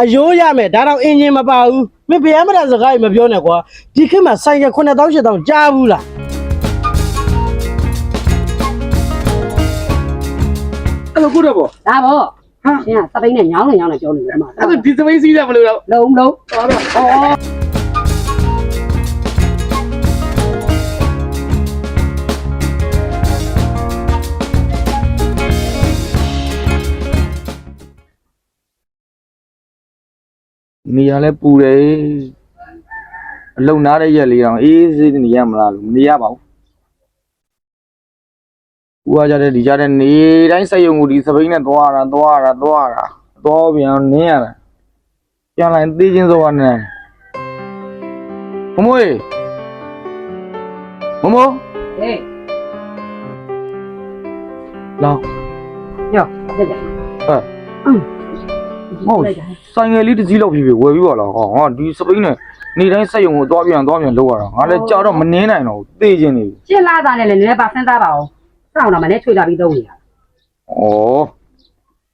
အယိုးရမယ်ဒါတော့အင်ဂျင်မပါဘူးမင်းဘယ်မှမစကားကြီးမပြောနဲ့ကွာဒီခေတ်မှာဆိုင်က9000 8000ကြားဘူးလားအဲ့လိုခုတော့ပေါ့ဒါပေါ့ရှင်ကစပိန်နဲ့ညောင်းနေညောင်းနေပြောနေတယ်မှာအဲ့ဒါဒီစပိန်စီးတယ်မလို့တော့လုံးလုံးဟောတော့ဩ နေရလဲပူတယ်အလုံနာတဲ့ရက်လေးတော့အေးစေးနေရမလားလို့မနေရပါဘူးပူရကြတဲ့ဒီကြတဲ့နေတိုင်းစက်ယုံကိုဒီစပိန်နဲ့သွားတာသွားတာသွားတာသွားပြန်နင်းရတာပြန်လိုက်သေးချင်းစောကနေမမွေမမိုးဟေးလောင်းရောတက်တယ်ဟဲ့ ဟုတ်ဆိုင်ငယ်လေးတစ်စီးလောက်ပြီပြီဝယ်ပြီးပါလားဟောငါဒီစပိန်နဲ့နေတိုင်းစက်ယုံကိုသွားပြန်သွားပြန်လောက်ရတာငါလည်းကြောက်တော့မနင်းနိုင်တော့ဘူးသေချင်းနေပြီရှင်းလာတာနဲ့လည်းနည်းနည်းပါစဉ်းစားပါအောင်စောင့်တော့မနဲ့ချွေလာပြီးသုံးနေတာ။ဩ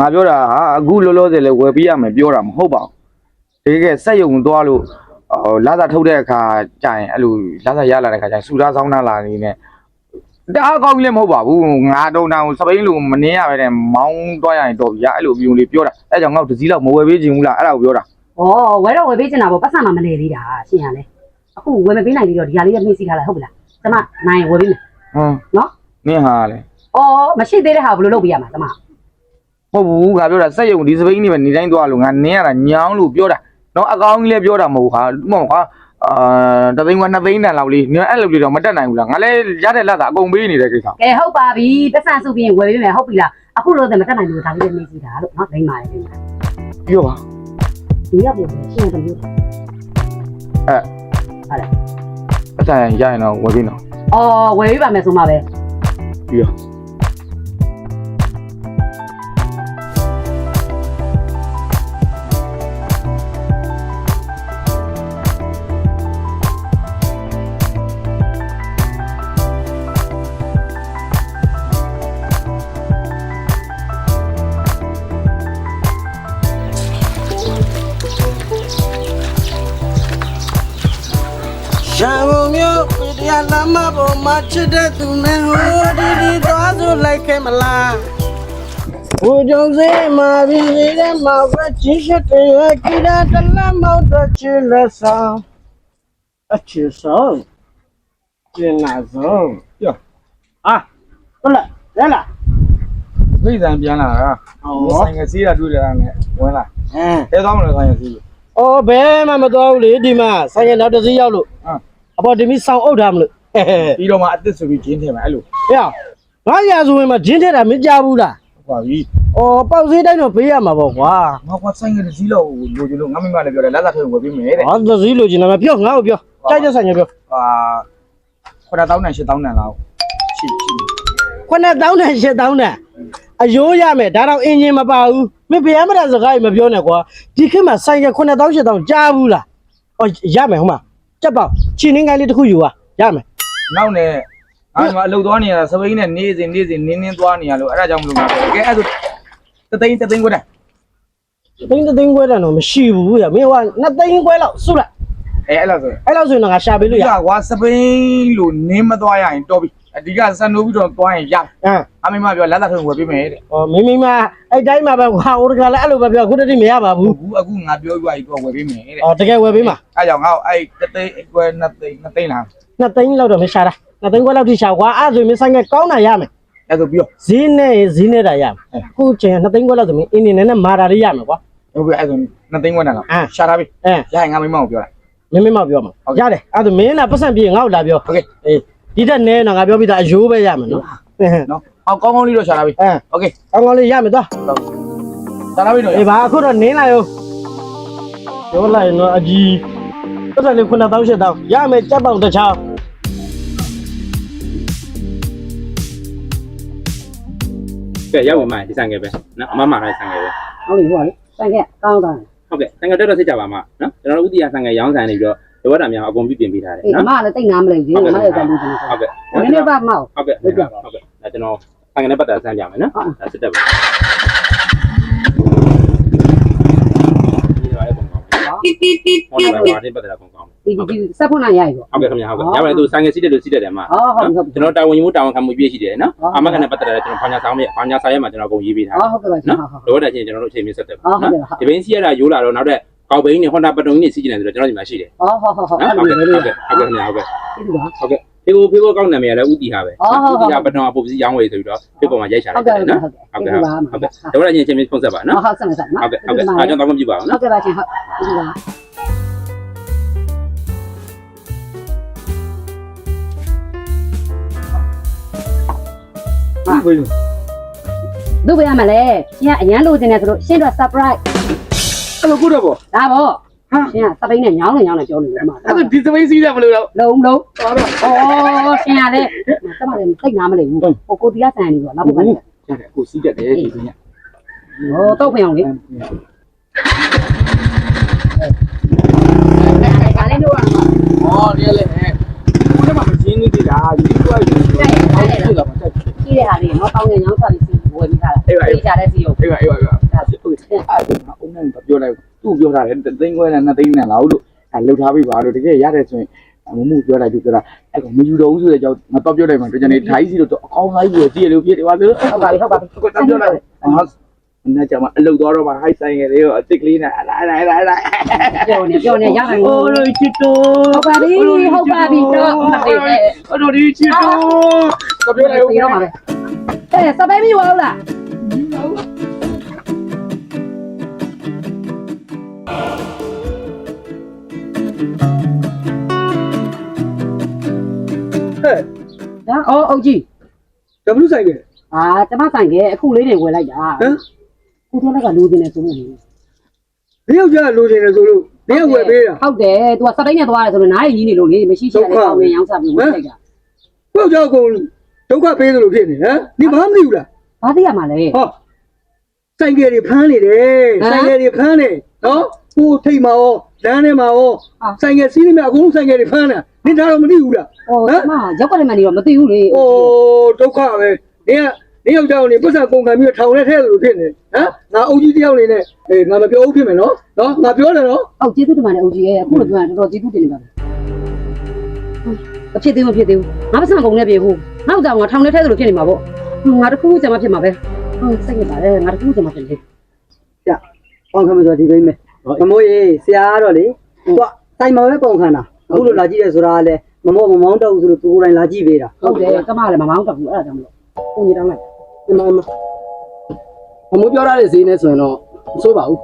ငါပြောတာဟာအခုလောလောဆယ်လဲဝယ်ပေးရမယ်ပြောတာမဟုတ်ပါဘူး။တကယ်စက်ယုံသွားလို့ဟိုလာသာထုတ်တဲ့အခါကြာရင်အဲ့လိုလာသာရလာတဲ့အခါကျရင်စူသားဆောင်းနာလာနေနဲ့ တအားကောင်းကြီးလည်းမဟုတ်ပါဘူး။ငါတုံတောင်စပိန်လိုမနေရပဲတဲ့မောင်းသွားရရင်တော့ဗျာအဲ့လိုပြုံလေးပြောတာ။အဲ့ကြောင့်ငါ့ကိုတစ်စည်းလောက်မဝယ်ပေးချင်ဘူးလားအဲ့ဒါကိုပြောတာဩဝဲတော့ဝဲပေးချင်တာပေါ့ပတ်စံမှမလဲသေးတာရှင်ရလဲအခုဝဲမပေးနိုင်သေးတော့ဒီဟာလေးကနှိမ့်စီထားလိုက်ဟုတ်ပြီလားကျမနိုင်ဝဲပေးမယ်။ဟမ်နော်နင်းဟာလေဩမရှိသေးတဲ့ဟာဘယ်လိုလုပ်ပေးရမှာကျမမဟုတ်ဘူးငါပြောတာစက်ယုံဒီစပိန်နေပဲနေတိုင်းသွားလို့ငါနင်းရတာညောင်းလို့ပြောတာ။နော်အကောင်းကြီးလည်းပြောတာမဟုတ်ဟာမဟုတ်ဟာ အာတသိန်းကနှစ်သိန်းတန်လောက်လေးနင်အဲ့လိုလေးတော့မတက်နိုင်ဘူးလားငါလည်းရတဲ့လက်သာအကုန်ပေးနေတဲ့ကိစ္စကဲဟုတ်ပါပြီပတ်စံစုပြီးရင်ဝယ်ပေးမယ်ဟုတ်ပြီလားအခုလို့တယ်မတက်နိုင်ဘူးဒါလေးနှိမ့်စီတာလို့နော်ဒိမ့်ပါလေဒိမ့်ပါပြောပါဒီရောက်ပြီရှင်းတယ်မျိုးအဆိုင်ရရင်တော့ဝယ်ပြီးတော့အော်ဝယ်ပေးပါမယ်ဆိုမှပဲပြီးတော့ရ ရားလမ်းမပေါ်မှာချစ်တဲ့သူနဲ့ဟိုဒီဒီသွားဆိုလိုက်ခဲ့မလားဟိုကြောင့်စေးမှာပြီးနေတဲ့မှာပဲချင်းရှိတဲ့ရကိရာတလမ်းမောက်တော့ချစ်လက်ဆောင်အချစ်ဆောင်ကျင်နာဆုံးပြောအာဟုတ်လားလဲလားဖိတ်ဆန်ပြန်လာတာဟောဆိုင်ငယ်စီးတာတွေ့လာတာနဲ့ဝင်လာအင်းအဲသွားမလို့ဆိုင်ငယ်စီးလို့အော်ဘယ်မှမတော်ဘူးလေဒီမှာဆိုင်ရနောက်တစ်စီးရောက်လို့ဟမ် အပေါ်ဒီမီဆောင်အုပ်ထားမလို့ဟဲ့ဟဲ့ဟဲ့ပြီးတော့မှအစ်စ်ဆိုပြီးကျင်းထည့်မယ်အဲ့လိုဟဲ့ငါရာဇဝင်မှာဂျင်းထက်တာမကြဘူးလားဟုတ်ပါပြီအော်ပေါက်စည်းတိုင်းတော့ပေးရမှာပေါ့ကွာငါကဆိုင်ငယ်စီးလောက်လိုချင်လို့ငါမိမလည်းပြောတယ်လက်သာထုတ်ဝယ်ပြီးမယ်တဲ့ဟာသစည်းလိုချင်တာမပြောငါ့ကိုပြောကြိုက်တဲ့ဆိုင်ရပြောအာ9000နဲ့8000နဲ့လောက်ရှိရှိ9000နဲ့8000နဲ့အယိုးရမယ်ဒါတော့အင်ဂျင်မပါဘူးမင်းဘယ်မှမစကားကြီးမပြောနဲ့ကွာဒီခေတ်မှာဆိုင်က9000 8000ကြားဘူးလားအော်ရမယ်ဟုတ်မှာ ကြက်ပေါက်ချင်းနှင်းကိုင်းလေးတစ်ခုယူပါရမယ်နောက်နဲ့ငါမှအလုပ်သွားနေရတာစပိန်နဲ့နေစဉ်နေစဉ်နင်းနင်းသွားနေရလို့အဲ့ဒါကြောင့်မလို့ငါပြောတယ်ကဲအဲ့ဒါတသိန်းတသိန်းခွဲတယ်သိန်းသိန်းခွဲတန်တော့မရှိဘူးရမင်းကနှစ်သိန်းခွဲလောက်စုလိုက်အဲအဲ့လိုဆိုအဲ့လောက်ဆိုရင်တော့ငါရှာပေးဒီလို့ရကကွာစပိန်လို့နင်းမသွားရရင်တော်ပြီ အဓိကဆန်နိုးပြီးတော့သွားရင်ရ အမ် အမေမပြောလက်သာထုံဝယ်ပေးမယ်တဲ့ ။အော်မိမိမအဲ့တိုင်းမှာပဲကွာဟိုတကလည်းအဲ့လိုပဲပြောခုတတိမရပါဘူး ဘူးအခုငါပြောပြပြီးတော့ဝယ်ပေးမယ်တဲ့ ။အော်တကယ်ဝယ်ပေးမှာ အဲကြောင့်ငါ့အဲ့တသိန်းကွယ်နှစ်သိန်းနှစ်သိန်းလား ။နှစ်သိန်းလောက်တော့မရှာတာ။နှစ်သိန်းခွဲလောက်ထိရှာကွာအဲ့ဆိုရင်မဆိုင်ကကောင်းတာရမယ် အဲ့ဆိုပြီးတော့ ။ဈေးနဲ့ဈေးနဲ့တာရမယ်။အခုချိန်နှစ်သိန်းခွဲလောက်ဆိုရင်အင်းနေနဲ့မာတာလေးရမယ်ကွာ ဟုတ်ပြီအဲ့ဆိုနှစ်သိန်းခွဲနဲ့လား အမ် ရှာထားပြီ ။အဲ ရရင်ငါမိမကိုပြောလိုက် မင်းမမပြောမှာ ဟုတ် ။ရတယ်အဲ့ဒါမင်းကပတ်စံပြေငါ့ကိုလာပြော โอเค ။အေး ဒီတက်နဲတော့ငါပြောပြီးသားအယိုးပဲရမယ်နော်။အဲ နော်ဟောကောင်းကောင်းလေးတော့ရှာထားပြီ အဲ โอเค ကောင်းကောင်းလေးရမယ်တော့ ရှာထားပြီတော့ ။အေးပါအခုတော့နင်းလာရော။ပြောလိုက်နော်အကြီး။ပတ်စံလေး9000 8000ရမယ်ကြက်ပေါင်တစ်ချောင်း ကဲရောက်ဝင်မှဒီဆိုင်ငယ်ပဲနော်အမမလာဆိုင်ငယ်ပဲ ဟုတ်ပြီဟိုလေစံကကောင်းတာ ဟုတ်ကဲ့ဆိုင်ငယ်တက်တော့စစ်ကြပါမနော်ကျွန်တော်တို့ဥတီယာဆိုင်ငယ်ရောင်းဆိုင်နေပြီးတော့ လိုအပ်တာများအကုန်ပြပြင်ပေးထားတယ်အေးအနော်မလည်းတိတ်နားမလဲကြီးအမလည်းတလူချင်တယ်ဟုတ်ကဲ့နည်းနည်းပါမောက်ဟုတ်ကဲ့ဟုတ်ကဲ့ဟုတ်ကဲ့ဒါကျွန်တော်ဆိုင်ငယ်နဲ့ပတ်သက်ဆန်းပြမယ်နော်ဒါစစ်တက်ပါဟောတယ်ပါတင်ပတ်တယ်ကောင်းကောင်းဒီဒီဆက်ဖွင့်နိုင်ရပြီပေါ့ဟုတ်ကဲ့ခင်ဗျာဟုတ်ကဲ့ရပါတယ်သူဆိုင်ငယ်စီးတယ်လို့စီးတယ်တယ်မှာဟောဟုတ်ပြီဟုတ်ပြီကျွန်တော်တာဝန်ယူမှုတာဝန်ခံမှုပြည့်ရှိတယ်နော်အမကနဲ့ပတ်သက်တယ်ကျွန်တော်ဘာညာဆောင်ရဲ့ဘာညာဆိုင်ရဲ့မှာကျွန်တော်အကုန်ရေးပေးထားဟောဟုတ်ကဲ့ပါရှင်နော်ဟုတ်ဟုတ်လိုတဲ့အချိန်ကျွန်တော်တို့အချိန်မြင့်ဆက်တယ်ဟုတ်ဟုတ်ကဲ့ဟုတ်ဒီဘင်းစီးရတာရိုးလာတော့နောက်တဲ့ ကောက်ဘိန်းနဲ့ဟွန်ဒါပတုံကြီးနဲ့စီးကျင်တယ်ဆိုတော့ကျွန်တော်ဒီမှာရှိတယ်ဟောဟုတ်ဟုတ်ဟုတ်နော်အဲ့ဟုတ်လိုကဲ့လေဟုတ်ကဲ့ဟုတ်ကဲ့ခင်ဗျာဟုတ်ကဲ့ဒီလိုပါဟုတ်ကဲ့ဖေကိုဖေကိုကောက်နာမည်လည်းဥတီဟာပဲအော်ဟုတ်ဟုတ်ဥတီဟာပတုံအပုပ်စီရောင်းဝယ်ဆိုပြီးတော့ဖေပေါ်မှာရိုက်ချလိုက်ဟုတ်တယ်ကဲ့နော်ဟုတ်ကဲ့ဟုတ်ကဲ့ဒီဟုတ်ပါကဲ့လိုတဲ့အချိန်ချင်းမြင့်ဖုန်းဆက်ပါနော်ဟုတ်ဆက်ဆက်နော်ဟုတ်ကဲ့ဟုတ်ကဲ့အားကြောင့်တောင်းမပြပါအောင်နော်ဟုတ်ကဲ့ပါရှင်ဟုတ်ဒီပါဘယ်လိုတို့ပြရမလဲရှင်ကအရန်လိုချင်တယ်ဆိုလို့ရှင်တို့ surprise အဲ့လိုခုတော့ပေါ့ဒါပေါ့ရှင်ကစပိန်နဲ့ညောင်းနေညောင်းနေပြောနေတယ်မှာအဲ့ဒါဒီစပိတ်စီးတယ်ဘယ်လိုလဲလုံးလုံးဩရှင်ကလည်းကျမလည်းသိနာမလဲဘူးဟိုကိုတီးရဆန်နေပေါ့နောက်ဘက်ရတယ်ကိုစီးတတ်တယ်ဒီကနေ့ဟိုတော့ဖျောင်းလေဒါလည်းလို့ရမှာဟောဒီလေဘယ်မှာမချင်းနေသေးတာဒီကွာဒီကွာဟုတ်ပြီလားမတက်ကြီးတဲ့ဟာလေးနော်တောင်းနေညောင်းစားပြီးစီဝယ်ပြီးသားလားပြေးကြတဲ့စီကိုအေးပါအေးပါအေးပါဟုတ်ကဲ့အဲ့ဒါအုံးနဲ့ ပြောလိုက်သူ့ပြောတာလေသိန်းခွဲနဲ့နှစ်သိန်းနဲ့လောက်လို့အဲလှုပ်ထားပြီပါလို့တကယ်ရတယ်ဆိုရင်မမှုပြောလိုက်သူပြောတာအဲ့ကောင်မယူတော့ဘူးဆိုတဲ့ကြောင့်ငါတော့ပြောလိုက်မှတကယ်နေထိုင်းစီတော့အကောင်းလိုက်ပြီးကြည့်ရလို့ဖြစ်တယ်ပါလို့ဟုတ်ပါပြီဟုတ်ပါပြီကိုတပြောလိုက်ဟာနဲ့ကြမှာအလုတ်သွားတော့မှဟိုက်ဆိုင်ငယ်လေးကိုအစ်စ်ကလေးနဲ့အလားအလားအလားအလားပြောနေပြောနေရတယ်အိုးလို့ချစ်တော့ဟုတ်ပါပြီဟုတ်ပါပြီတော့မသိနဲ့အတော်ဒီချစ်တော့ပြောလိုက်ဦးပြီးတော့မှာပဲအဲစပိန်မယူအောင်လား ဟဲ့ဒါအော်အုတ်ကြီးကဘလူးဆိုင်ကအာကျမဆိုင်ကအခုလေးတွေဝယ်လိုက်တာဟမ်ခုထဲကလိုချင်တယ်ဆိုလို့မင်းယောက်ျားလိုချင်တယ်ဆိုလို့မင်းဝယ်ပေးတာဟုတ်တယ် तू ကစပိန်နဲ့သွားတယ်ဆိုတော့နားရည်ကြီးနေလို့လေမရှိရှိရတဲ့ကောင်းနေရောင်းစားပြီးဝယ်လိုက်တာကိုယ့်ကြောက်ကုန်ဒုက္ခပေးသလိုဖြစ်နေဟမ်ဒီဘာမသိဘူးလားဘာသိရမှာလဲဟောဆိုင်ကယ်တွေဖမ်းနေတယ်ဆိုင်ကယ်တွေဖမ်းနေနော် ကိုထိတ်မှာရောလမ်းထဲမှာရောဆိုင်ကယ်စီးနေမြအကုန်လုံးဆိုင်ကယ်တွေဖမ်းတာနင်ဒါတော့မသိဘူးလားဟိုကျမရောက်ကလည်းမနေတော့မသိဘူးလေအိုးဒုက္ခပဲနင်ကနင်ယောက်ျားကိုနေပတ်စံကုန်ခံပြီးထောင်ထဲထဲသလိုဖြစ်နေဟမ်ငါအုပ်ကြီးတယောက်နေနဲ့အေးငါမပြောဘူးဖြစ်မယ်နော်နော်ငါပြောတယ်နော်ဟုတ်ကျေးဇူးတင်ပါတယ်အုတ်ကြီးရဲ့အခုလိုပြောရင်တော်တော်ကျေးဇူးတင်နေပါတယ်မဖြစ်သေးဘူးဖြစ်သေးဘူးငါပစံကုန်နဲ့ပြေဘူးနောက်ကြောင်ငါထောင်ထဲထဲဆိုလို့ဖြစ်နေမှာပေါ့ငါတခုကျမဖြစ်မှာပဲဟုတ်စိတ်နေပါတယ်ငါတခုကျမဖြစ်နေပေါင်ခံမဆိုဒီဘိမဲမ မိုးရေဆရာကတော့လေသူကတိုင်မှာပဲပေါင်ခံတာအခုလိုလာကြည့်ရဲဆိုတာကလည်းမမိုးမမောင်းတော့ဘူးဆိုလို့သူကိုယ်တိုင်လာကြည့်ပေးတာဟုတ်တယ်ကျမလည်းမမောင်းတော့ဘူးအဲ့ဒါကြောင့်မလို့ကိုကြီးတောင်းလိုက်ဒီမှာမမိုးပြောရတဲ့ဈေးနဲ့ဆိုရင်တော့မဆိုးပါဘူး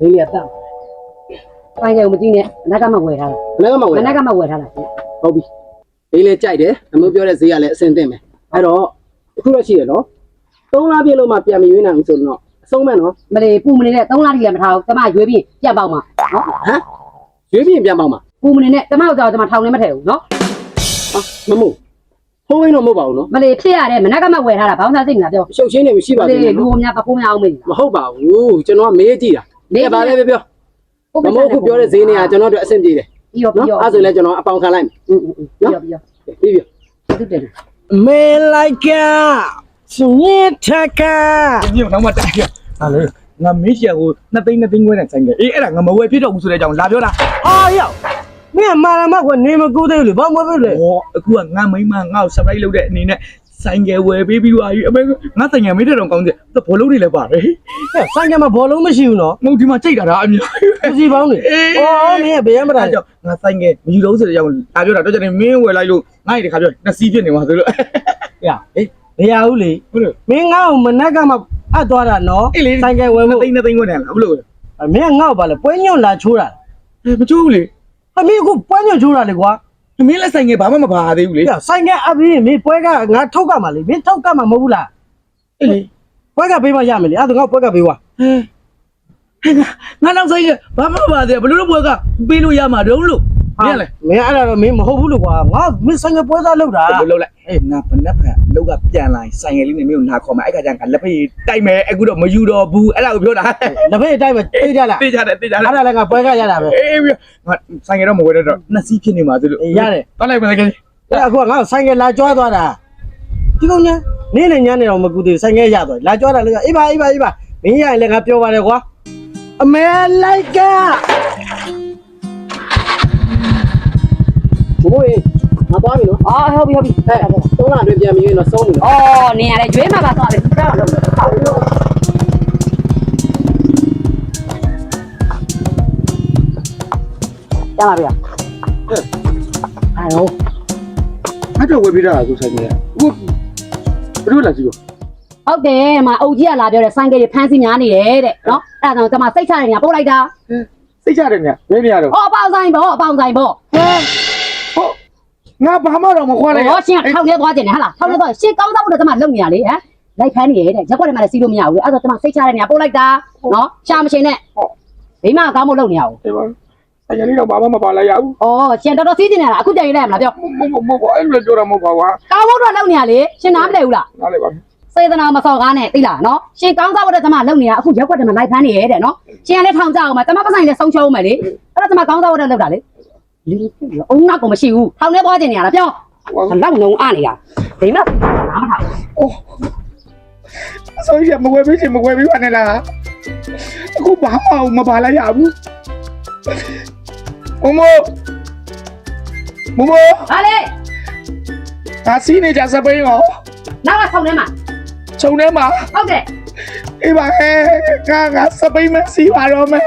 ဈေးလေးကတတ်ပိုင်းကမကြည့်နဲ့အနက်ကမှဝယ်ထားတာဘယ်ကမှဝယ်အနက်ကမှဝယ်ထားတာဟုတ်ပြီဈေးလေးကြိုက်တယ်မမိုးပြောတဲ့ဈေးကလည်းအဆင်သင့်ပဲအဲ့တော့အခုတော့ရှိရနော်သုံးလားပြည့်လို့မှပြန်မရွေးနိုင်ဘူးဆိုတော့အ ဆုံးမဲ့နော်မလေးပူမနေနဲ့3လတိလည်းမထားဘူးကျမရွေးပြီးပြတ်ပေါက်မှာနော်ဟမ်ရွေးပြီးပြန်ပေါက်မှာပူမနေနဲ့ကျမတို့ကြောင့်ကျမထောင်နေမထည့်ဘူးနော်မမိုးဟိုးရင်းတော့မဟုတ်ပါဘူးနော်မလေးဖြစ်ရတယ်မနက်ကမှဝယ်ထားတာဘောင်းစားစိတ်နေတာပြောရှုပ်ရှင်းနေမရှိပါမဘူးလေးလူနော်အများပပိုးများအောင်မေးမဟုတ်ပါဘူးကျွန်တော်ကမေးကြည့်တာဒီပါပဲပြောမမိုးအခုပြောတဲ့ဈေးနေကကျွန်တော်တို့အဆင်ပြေတယ်ပြီးရောပြီးနော်ရောအဲ့ဆိုလဲကျွန်တော်အပေါင်ခံလိုက်မယ်อืมပြီးရောပြီးရောပြီးပြီသူတင်မေလိုက်ကာစညစ်ထကာညနောက်မှတက်ပြ ဟာလေငါမေးချင်ကိုနှစ်သိန်းနှစ်သိန်းခွဲနဲ့ဆိုင်ကအေးအဲ့ဒါငါမဝယ်ဖြစ်တော့ဘူးဆိုတဲ့အကြောင်းလာပြောတာအာရောက်မင်းမာရမကွနေမကူသေးဘူးလေဘာမဝဲလဲဟောအခုကငါမိမငါ့ကို surprise လုပ်တဲ့အနေနဲ့ဆိုင်ကဝယ်ပေးပြီးသွားပြီအမေငါဆိုင်ကမေးတဲ့တော့ကောင်းတယ်ဘောလုံးတွေလည်းပါတယ်ဆိုင်ကမှာဘောလုံးမရှိဘူးနော်ငုတ်ဒီမှာကြိတ်တာဒါအများကြီးပဲပစီပေါင်းနေအော်မင်းဘယ်ရမတာအဲ့ကြောင့်ငါဆိုင်ကမယူတော့ဆိုတဲ့အကြောင်းလာပြောတာတော့ကျနေမင်းဝယ်လိုက်လို့ငါ့ဒီတခါပြောနှစ်စီးဖြစ်နေမှာဆိုလို့ရဟေးဘယ်ရဘူးလေဟုတ်လို့မင်းငါ့ကိုမနက်ကမှ အပ်သွားတာနော်အေးလေဆိုင်ကဝယ်နှစ်ဖို့သိန်းနှစ်သိန်းခွဲနဲ့လားဘလို့မင်းငါ့ကိုပါလေပွဲညွန့်လာချိုးတာမကျိုးဘူးလေအမေကပွဲညွန့်ချိုးတာလေကွာမင်းလည်းဆိုင်ကဘာမှမပါသေးဘူးလေရဆိုင်ကအပ်ပြီးမင်းပွဲကငါထုတ်ကမှာလေမင်းထုတ်ကမှာမဟုတ်ဘူးလားအေးလေပွဲကပေးမှရမယ်လေအဲ့ဒါငါပွဲကပေးွားဟဲ့ငါငါနောက်ဆိုင်ကဘာမှမပါသေးဘူးဘလို့လို့ဘွယ်ကပေးလို့ရမှာတုံးလို့ မင်းလည်းမင်းအဲ့ဒါတော့မင်းမဟုတ်ဘူးလို့ကွာငါမင်းဆိုင်ကပွဲသားလောက်တာဘလို့လိုက်အေးငါဘနက်ဖက်လောက်ကပြန်လာဆိုင်ကလေးနဲ့မင်းကိုလာခေါ်မှာအဲ့ခါကျငါလက်ဖေးတိုက်မယ်အခုတော့မယူတော့ဘူးအဲ့ဒါကိုပြောတာလက်ဖေးအတိုင်းပဲသိကြလားသိကြတယ်သိကြတယ်အဲ့ဒါလည်းငါပွဲကရတာပဲအေးပြီးငါဆိုင်ကတော့မဝယ်တော့နှစ်စီးဖြစ်နေမှာဆိုလို့အေးရတယ်တော့လိုက်မလားကဲအဲ့အခုကငါ့ကိုဆိုင်ကလာကြွားသွားတာဒီကောင်ညာနင်းနဲ့ညနေတော့မကူသေးဘူးဆိုင်ကရသွားလာကြွားတာလေအေးပါအေးပါအေးပါမင်းရရင်လည်းငါပြောပါတယ်ကွာအမေလိုက်က ဘိုးရေငါသွားပြီနော်အော်ဟုတ်ပြီဟုတ်ပြီဟဲ့သုံးလအတွင်းပြန်ပြီးရင်တော့ဆုံးပြီနော်အော်နင်ရတယ်ကျွေးမှာပါသွားတယ်သူကတော့လုပ်တယ်ဟုတ်ကျမဗျာအဲ့တော့အဲ့တော့ဝယ်ပြတာဆိုဆိုင်ကြီးအခုဘယ်လိုလာကြည့်လို့ဟုတ်တယ်မအုတ်ကြီးကလာပြောတယ်ဆိုင်ကယ်ဖမ်းစီများနေတယ်တဲ့နော်အဲ့ဒါကြောင့်ကျွန်မစိတ်ချတဲ့ညာပို့လိုက်တာစိတ်ချတယ်မြဘယ်နေရတော့အော်အပေါင်ဆိုင်ပေါ့အပေါင်ဆိုင်ပေါ့ဟုတ် ငါဘာမှတော့မခွာလိုက်ဟောရှင်ကထောက်ထဲသွားကျင်တယ်ဟာလားထောက်ထဲသွားရှင်ကောင်းစားဖို့တော့ကျွန်မလုံနေရလေဟမ်လိုက်ဖမ်းနေရတဲ့ရက်ွက်ထဲမှာလည်းစီးလို့မရဘူးလေအဲ့ဒါကျွန်မစိတ်ချတဲ့ညာပို့လိုက်တာနော်ရှာမရှင်နဲ့မိမကောင်းဖို့လုံနေရအောင်ဒီပါအရင်လေးတော့ဘာမှမပါလိုက်ရဘူးအော်ရှင်တော်တော်စီးကျင်နေတာအခုကြည့်ရလိုက်မလားပြောမဟုတ်မဟုတ်အဲ့လိုပြောတာမဟုတ်ပါဘူးကောင်းဖို့တော့လုံနေရလေရှင်နားမလဲဘူးလားနားလေပါစေတနာမစော်ကားနဲ့သိလားနော်ရှင်ကောင်းစားဖို့တော့ကျွန်မလုံနေရအခုရက်ွက်ထဲမှာလိုက်ဖမ်းနေရတဲ့နော်ရှင်ကလည်းထောင်ကြအောင်မှာကျွန်မပတ်ဆိုင်လည်းဆုံးရှုံးမယ်လေအဲ့တော့ကျွန်မကောင်းစားဖို့တော့လုံတာလေ လင်းအုံနောက်ကိုမရှိဘူးထောင်ထဲသွားကျင်နေရတာပြောဘလောက်လုံးအနေတာဒီမှာနားမထောင်ဆိုရမဝယ်ပြီးချင်မဝယ်ပြီးပါနဲ့လားအခုဘာမှမပါလိုက်ရဘူးမမမမဟာလေငါစီးနေကြစပိန်ရောနောက်ကထောင်ထဲမှာခြုံထဲမှာဟုတ်တယ်အေးပါဟဲ့ငါငါစပိန်မစီးပါတော့မယ်